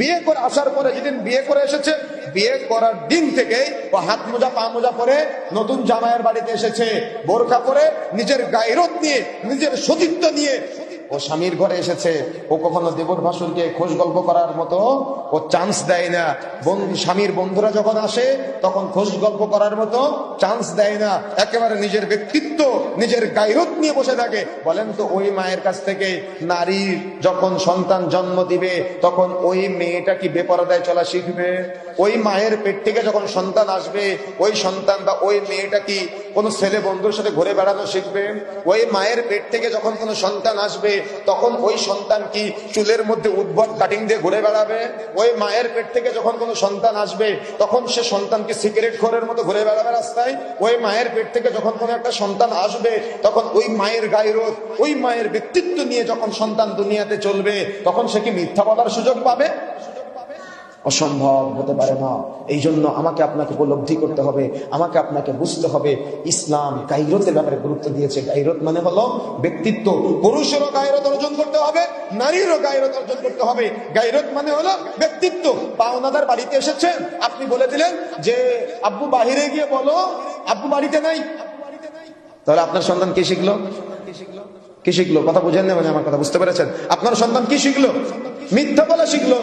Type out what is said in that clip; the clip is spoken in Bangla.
বিয়ে করে আসার পরে যেদিন বিয়ে করে এসেছে, বিয়ে করার দিন থেকে ও হাত মোজা, পা মোজা পরে নতুন জামাইয়ের বাড়িতে এসেছে। বোরখা পরে নিজের গায়রত নিয়ে নিজের সতীত্ব নিয়ে ও স্বামীর ঘরে এসেছে। ও কখনো দেবর ভাসুরকে খোঁজ গল্প করার মতো ও চান্স দেয় না। বন্ধু স্বামীর বন্ধুরা যখন আসে, তখন খোঁজ গল্প করার মতো চান্স দেয় না। একেবারে নিজের ব্যক্তিত্ব, নিজের গায়রত নিয়ে বসে থাকে। বলেন তো, ওই মায়ের কাছ থেকে নারীর যখন সন্তান জন্ম দিবে, তখন ওই মেয়েটা কি বেপরদায় চলা শিখবে? ওই মায়ের পেট থেকে যখন সন্তান আসবে, ওই সন্তান বা ওই মেয়েটা কি কোনো ছেলে বন্ধুর সাথে ঘুরে বেড়ানো শিখবে? ওই মায়ের পেট থেকে যখন কোনো সন্তান আসবে, তখন ওই সন্তান কি চুলের মধ্যে উদ্ভট কাটিং দিয়ে ঘুরে বেড়াবে? ওই মায়ের পেট থেকে যখন কোনো সন্তান আসবে, তখন সে সন্তান কি সিগারেট খোরের মতো ঘুরে বেড়াবে রাস্তায়? ওই মায়ের পেট থেকে যখন কোনো একটা সন্তান আসবে, তখন ওই মায়ের গায়রত ওই মায়ের ব্যক্তিত্ব নিয়ে যখন সন্তান দুনিয়াতে চলবে, তখন সে কি মিথ্যা বলার সুযোগ পাবে? অসম্ভব হতে পারে না। এই জন্য আমাকে আপনাকে উপলব্ধি করতে হবে, আমাকে আপনাকে বুঝতে হবে। ইসলাম গাইরতের ব্যাপারে গুরুত্ব দিয়েছে। গাইরত মানে হলো ব্যক্তিত্ব। পুরুষেরও গাইরত অর্জন করতে হবে, নারীরও গাইরত অর্জন করতে হবে। গাইরত মানে হলো ব্যক্তিত্ব। পাওনাদার বাড়িতে এসেছেন, আপনি বলে দিলেন যে, আব্বু, বাহিরে গিয়ে বলো, আব্বু বাড়িতে নাই। তাহলে আপনার সন্তান কি শিখলো? কি শিখলো? কথা বুঝেন না মানে আমার কথা বুঝতে পেরেছেন? আপনার সন্তান কি শিখলো? মিথ্যা বলা শিখলো।